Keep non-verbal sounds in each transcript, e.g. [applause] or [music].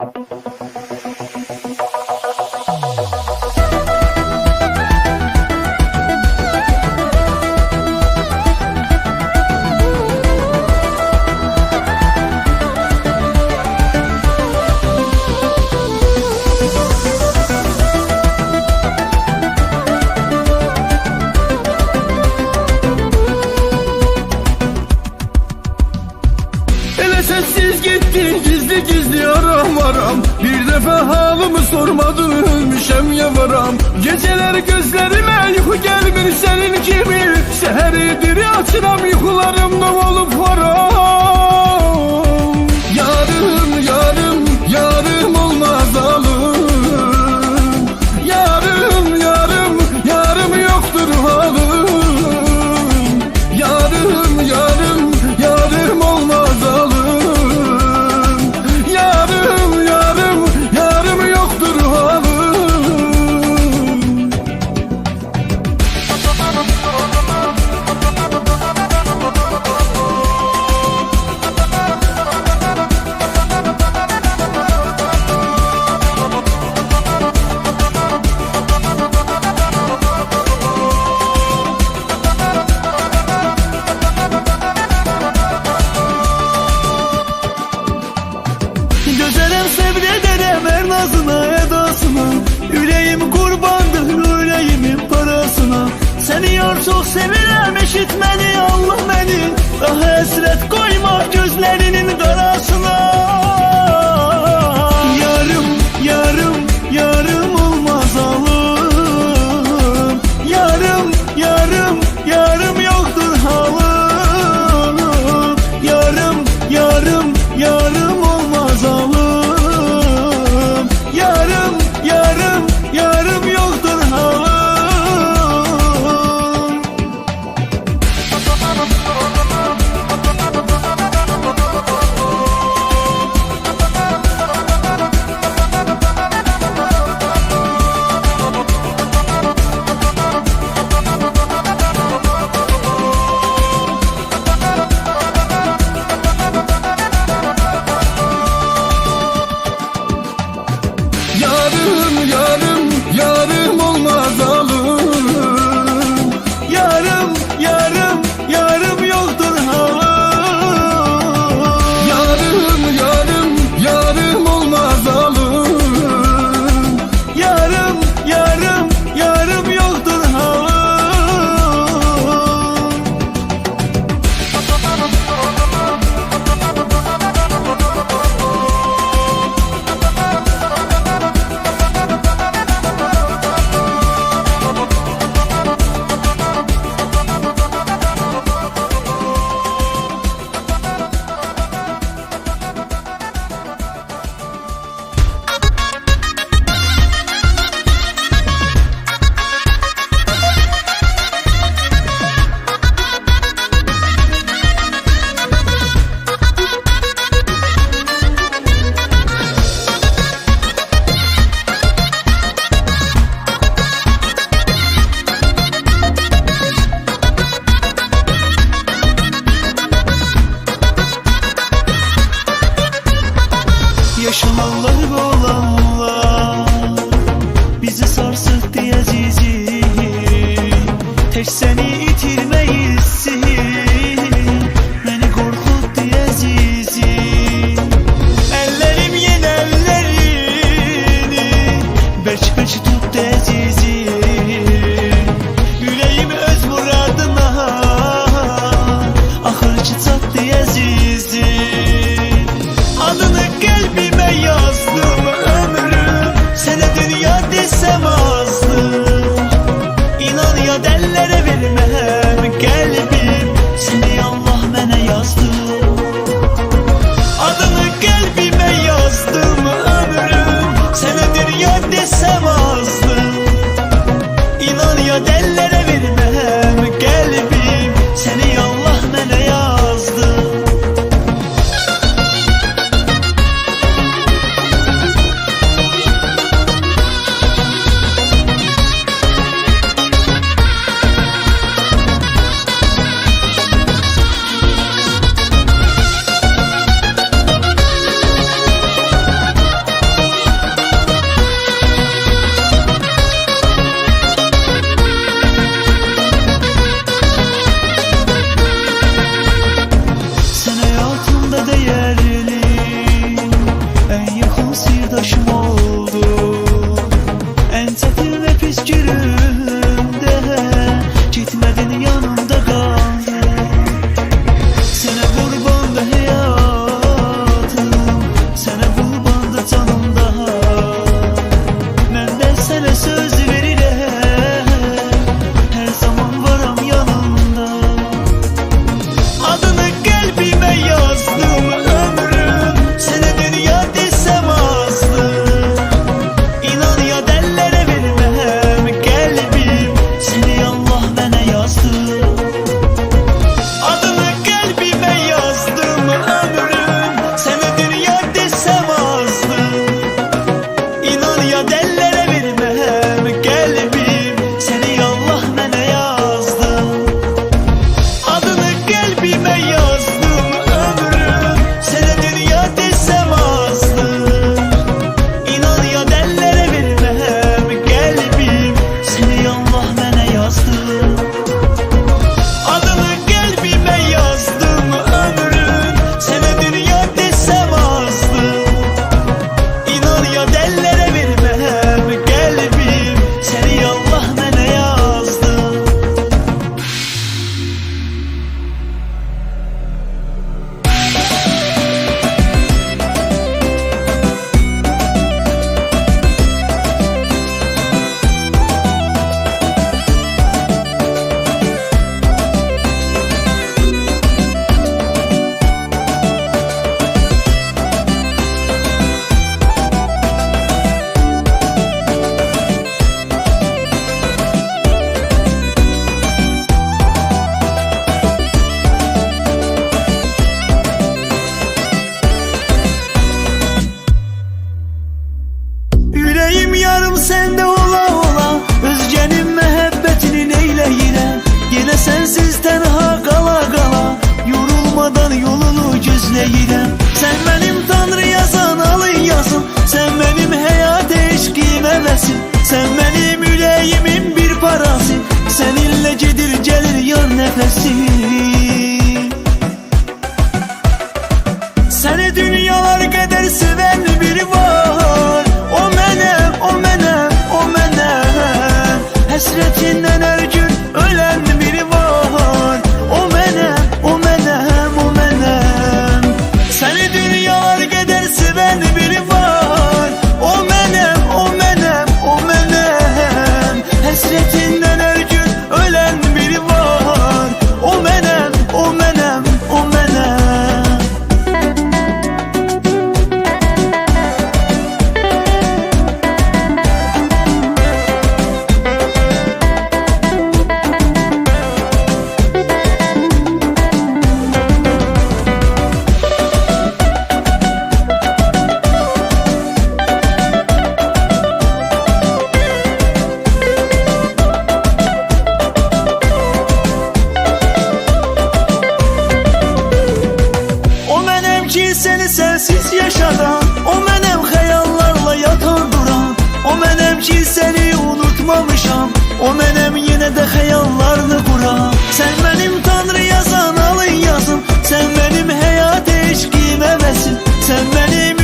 you [laughs] Yüreğim kurbandır yüreğimin parasına. Seni yar çok sevirem işitmeni Allah beni. Daha esret koyma gözlerinin karasına Yarım yarım 可惜 Bilem seni unutmamışam. O mənim yenə də xəyallarını quram Sən mənim tanrı yazan alın yazın. Sən mənim həyat eşqim əvəsin Sən mənim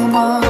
more.